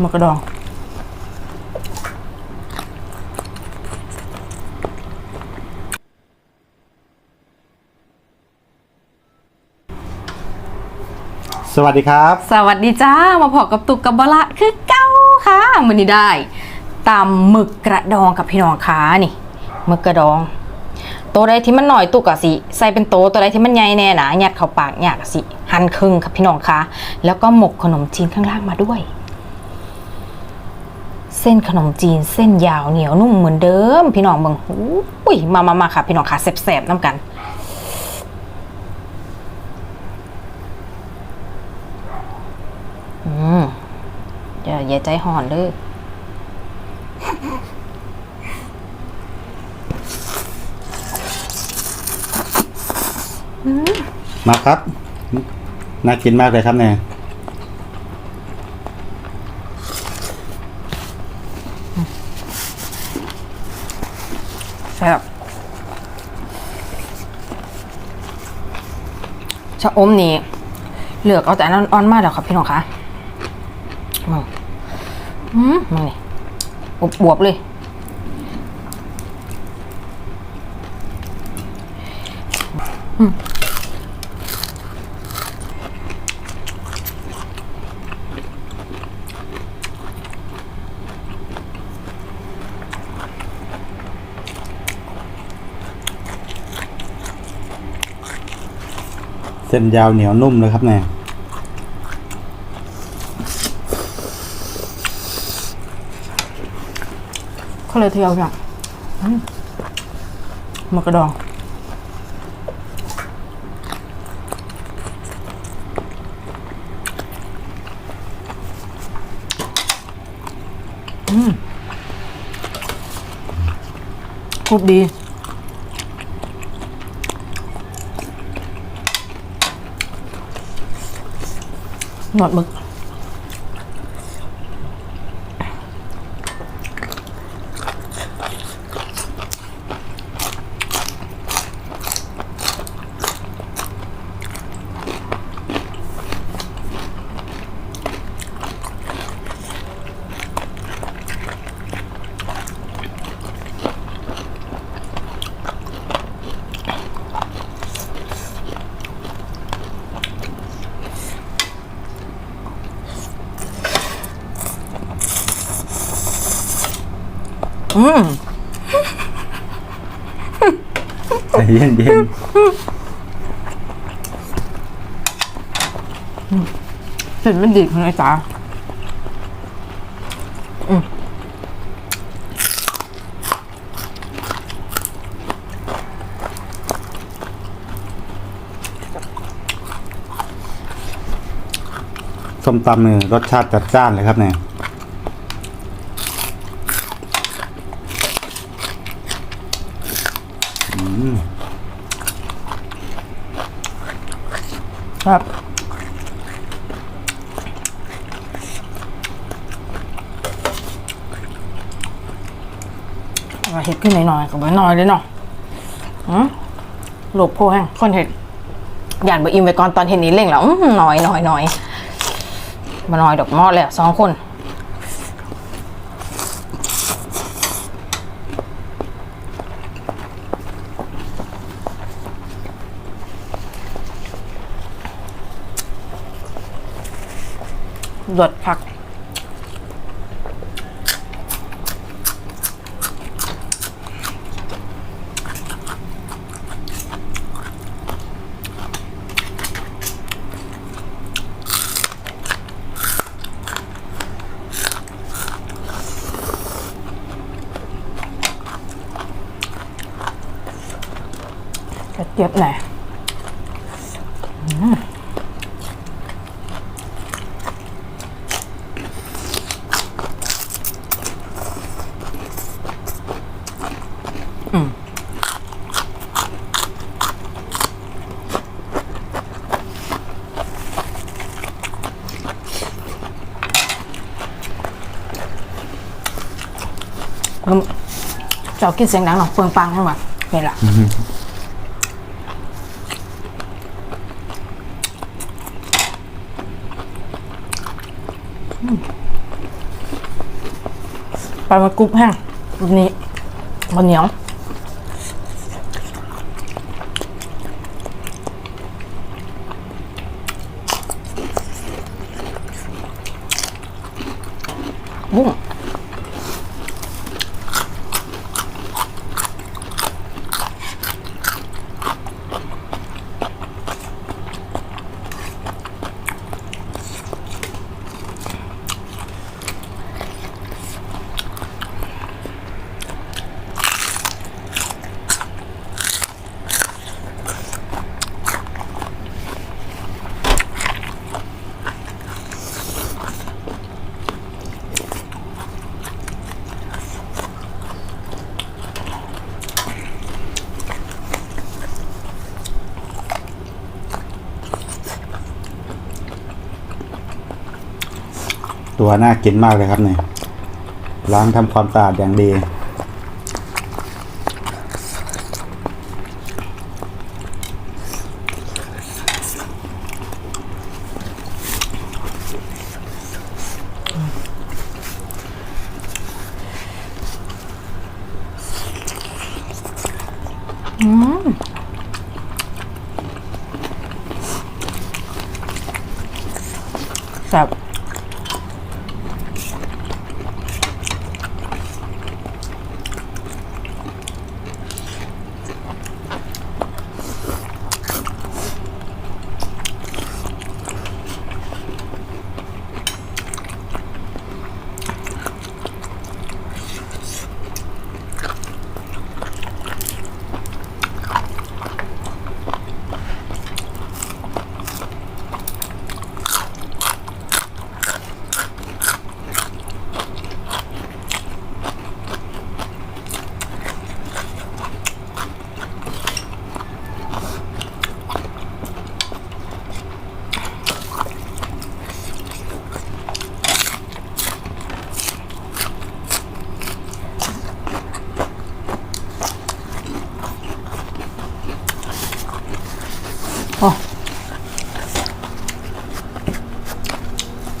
หมกกระดอง สวัสดีครับ สวัสดีจ้า มาพอกับตุกกับบละคือเก้าค่ะมันนี้ได้ตำหมึกกระดองกับพี่น้องค้านี่หมึกกระดอง ตัวใดที่มันหน่อยตุกอะสิใส่เป็นโตวตัวใดที่มันใหญ่แน่หนายัดเข้าปากอยากสิหั่นครึ่งครับพี่น้องคะแล้วก็หมกขนมจีนข้างล่างมาด้วย เส้นขนมจีนเส้นยาวเหนียวนุ่มเหมือนเดิม พี่น้องเบิ่งอุ้ยมามามาค่ะ พี่น้องค่ะแสบๆน้ำกัน อืมอย่าอย่าใจห่อนเด้อมาครับ น่ากินมากเลยครับเนี่ย แซ่บ ชะอมนี่เหลือกเอาแต่อันนั้อ่อนมากแล้วครับพี่น้องคะอืมมมานี่บวบเลย เส้นยาวเหนียวนุ่มเลยครับเนี่ยเขาเลยเที่ยวอย่างอืมหมกกระดองอืมกรุบดี หน อืมใจเย็นเย็นเส้นมันดีคุณไอ้จ๋าอืมๆส้มตำเนี่ยรสชาติจัดจ้านเลยครับเนี่ย ครับเห็ดขึ้นหน่อยๆกับไว้หน่อยเลยเนาะหลบโพแห้งคนเห็ดหยาดบะอิมไปก่อนตอนเห็นนี้เร่งแล้วอื้อหน่อยหน่อยหน่อยมาหน่อยดอกมอดเลยสองคน รสผัก กระเจี๊ยบหน่อยอืมอืม เจ้ากินเสียงดังหน่อยเฟืองปังให้มานี่แหละปลาหมึกกรุบแห้งแบบนี้บนเหนียว บุ้ง ตัวน่ากินมากเลยครับเนี่ยล้างทำความสะอาดอย่างดีแซ่บ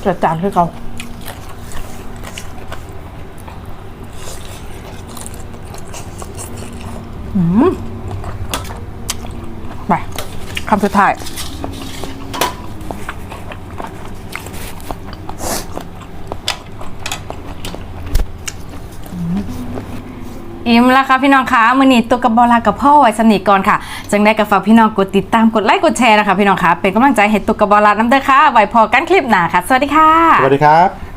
จัดจานให้เขาไปคำสุดท้าย อิ่มแล้วค่ะพี่น้องคะมือนี้ตัวกับบอลากับพ่อไว้สนิทก่อนค่ะ จังได้กับฝากพี่น้องกดติดตามกดไลค์กดแชร์นะคะพี่น้องคะเป็นกำลังใจให้ตัวกับบอลาน้ำเด้อค่ะไว้พอกันคลิปหน้าค่ะ สวัสดีค่ะ สวัสดีครับ